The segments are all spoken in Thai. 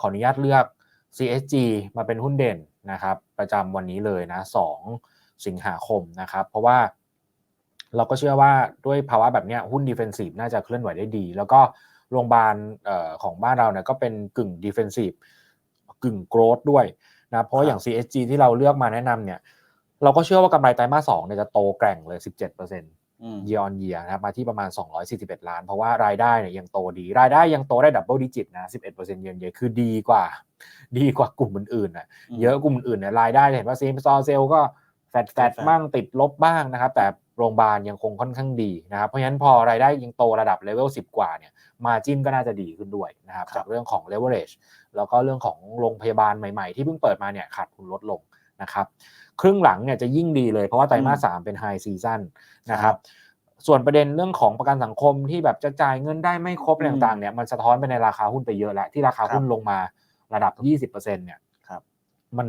ขออนุญาตเลือก CSG มาเป็นหุ้นเด่นนะครับ ประจำวันนี้เลยนะ2สิงหาคมนะครับ เพราะว่าเราก็เชื่อว่าด้วยภาวะแบบนี้หุ้นดิเฟนซีฟน่าจะเคลื่อนไหวได้ดี แล้วก็โรงพยาบาลของบ้านเราเนี่ยก็เป็นกึ่งดิเฟนซีฟกึ่งโกรดด้วยนะเพราะอย่าง CSG ที่เราเลือกมาแนะนำเนี่ย เราก็เชื่อว่ากำไรไตรมาสสองเนี่ยจะโตแกร่งเลย 17% year on year นะครับมาที่ประมาณ 241 ล้าน เพราะว่ารายได้เนี่ยยังโตดี รายได้ยังโตได้ดับเบิลดิจิตนะ 11% year on year คือดีกว่า ดีกว่ากลุ่มอื่นๆนะเยอะกลุ่มอื่นเนี่ยรายได้เห็นว่าซีมซอเซลก็แฟดแฟดบ้างติดลบบ้างนะครับ แต่โรงพยาบาลยังคงค่อนข้างดีนะครับ เพราะฉะนั้นพอรายได้ยังโตระดับเลเวล10 กว่าเนี่ยมาจินก็น่าจะดีขึ้นด้วยนะครับจากเรื่องของ leverage แล้วก็เรื่องของโรงพยาบาลใหม่ๆ ที่เพิ่งเปิดมาเนี่ยขาดทุนลดลง นะครับครึ่งหลังเนี่ยจะยิ่งดีเลยเพราะว่าไตรมาสสามเป็นไฮซีซันนะครับส่วนประเด็นเรื่องของประกันสังคมที่แบบจะจ่ายเงินได้ไม่ครบอะไรต่างๆเนี่ยมันสะท้อนไปในราคาหุ้นไปเยอะแล้วที่ราคาหุ้นลงมาระดับ 20%เนี่ยมัน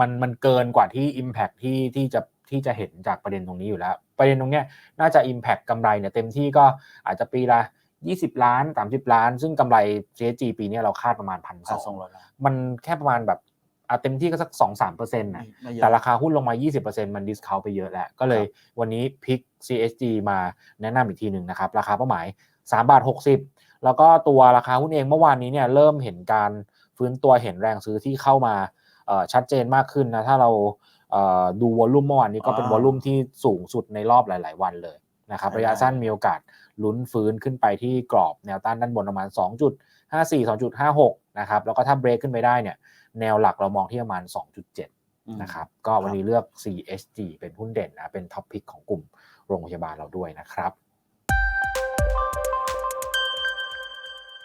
มันมันเกินกว่าที่ Impact ที่ที่จะที่จะเห็นจากประเด็นตรงนี้อยู่แล้ว ประเด็นตรงเนี้ยน่าจะ Impact กำไรเนี่ยเต็มที่ก็อาจจะปีละ 20 ล้าน 30 ล้าน ซึ่งกำไร CSG ปีนี้เราคาดประมาณพันสองมันแค่ประมาณแบบ อาเต็มที่ก็สัก2-3%เนะแต่ราคาหุ้นลงมา20%มันดิสคาวไปเยอะแล้ว ก็เลยวันนี้พิก CSG มาแนะนำอีกทีหนึ่งนะครับ ราคาเป้าหมาย3บาท60แล้วก็ตัวราคาหุ้นเองเมื่อวานนี้เนี่ยเริ่มเห็นการฟื้นตัวเห็นแรงซื้อที่เข้ามาชัดเจนมากขึ้นนะถ้าเราดูวอลลุ่มเมื่อวานนี้ก็เป็นวอลลุ่มที่สูงสุดในรอบหลาย ๆ วันเลย นะครับระยะสั้นมีโอกาสลุ้นฟื้นขึ้นไปที่กรอบแนวต้านด้านบนประมาณ 2.54 2.56 นะครับ แล้วก็ถ้าเบรกขึ้นไปได้เนี่ยแนวหลักเรามองที่ประมาณ 2.7 นะครับ ก็วันนี้เลือก CSG เป็นหุ้นเด่นนะ เป็นท็อปพิกของกลุ่มโรงพยาบาลเราด้วยนะครับ